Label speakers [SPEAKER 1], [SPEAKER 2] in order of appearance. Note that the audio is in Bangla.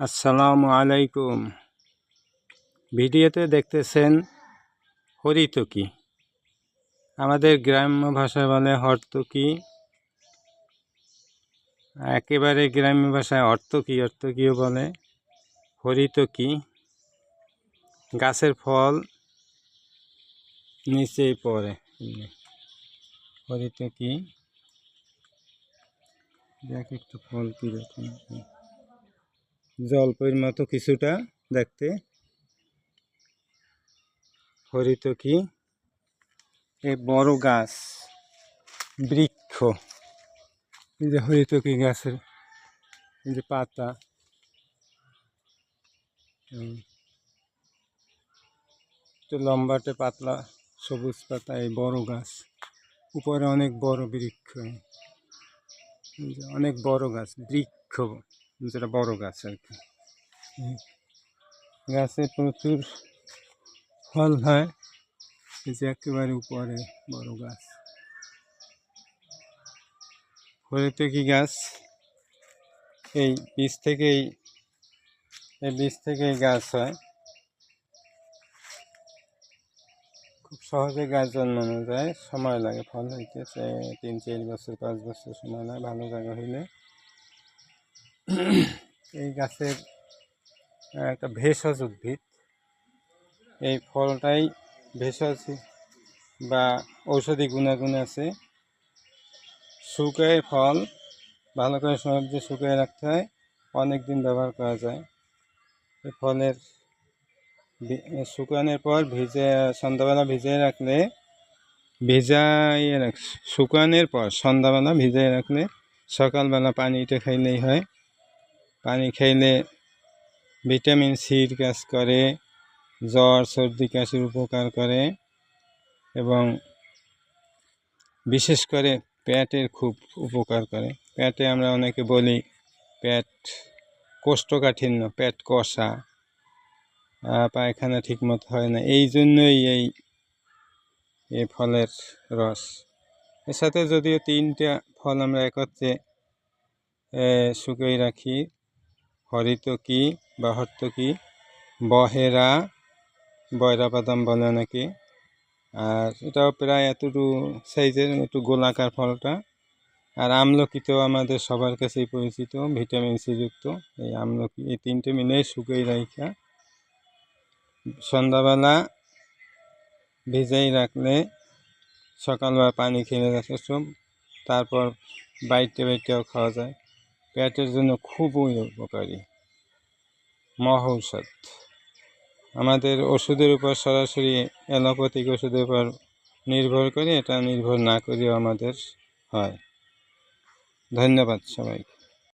[SPEAKER 1] আসসালামু আলাইকুম। ভিডিওতে দেখতেছেন হরিতকি আমাদের গ্রাম্য ভাষায় বলে হরতকি একেবারে গ্রাম্য ভাষায় অর্থকি অর্থকিও বলে হরিতকি গাছের ফল নিচেই পড়ে। হরিতকি দেখ একটু ফল কীরকম জলপইয়ের মতো কিছুটা দেখতে। হরিতকি এই বড় গাছ, বৃক্ষ। এই যে হরিতকি গাছের, এই যে পাতা। একটু লম্বাটে পাতলা সবুজ পাতা, এই বড় গাছ। উপরে অনেক বড় বৃক্ষ। অনেক বড় গাছ, বৃক্ষ। যেটা বড় গাছ আর কি। গাছে প্রচুর ফল হয়। যে একেবারে উপরে বড় গাছ। হরিতে কি গাছ। এই বীজ থেকেই এই বীজ থেকেই গাছ হয়। খুব সহজে গাছ জন্মানো যায়। সময় লাগে ফল হইতে। তিন চার বছর পাঁচ বছর সময় লাগে। ভালো জায়গা হইলে। এই গাছের একটা ভেষজ উদ্ভিদ। এই ফলটাই ভেষজ বা ঔষধি গুণাগুণ আছে। শুকায় ফল, ভালো করে সবজি শুকিয়ে রাখতে হয় অনেক দিন ব্যবহার করা যায়। এই ফলের শুকানোর পর ভিজে, সন্ধ্যাবেলা ভিজিয়ে রাখলে, ভিজাইয়ে রাখ, শুকানোর পর সন্ধ্যাবেলা ভিজিয়ে রাখলে সকালবেলা পানিটা খাইলেই হয়। পানি খাইলে ভিটামিন সির কাজ করে, জ্বর, সর্দি, কাশির উপকার করে এবং বিশেষ করে পেটের খুব উপকার করে। পেটে আমরা অনেকে বলি পেট কোষ্ঠকাঠিন্য, পেট কষা। পায়খানা ঠিকমতো হয় না। এই জন্যই এই এই ফলের রস। এর সাথে যদিও তিনটা ফল আমরা একত্রে শুকিয়ে রাখি হরিতকি বা হর্তকি বহেরা বয়রা বাদাম বলে নাকি। আর এটাও প্রায় এতটুকু সাইজের, একটু গোলাকার ফলটা। আর আমলকি তো আমাদের সবার কাছেই পরিচিত, ভিটামিন সি যুক্ত। এই আমলকি, এই তিনটে মিলে শুকিয়ে রাখা সন্ধ্যাবেলা ভিজাই রাখলে সকালবেলা পানি খেলে যথেষ্ট তারপর বাইটে বাইটেও খাওয়া যায়। পেটের জন্য খুবই উপকারী। মহৌষধ। আমাদের ওষুধের উপর সরাসরি অ্যালোপ্যাথিক ওষুধের উপর নির্ভর করে, এটা নির্ভর না করেও আমাদের হয়। ধন্যবাদ সবাইকে।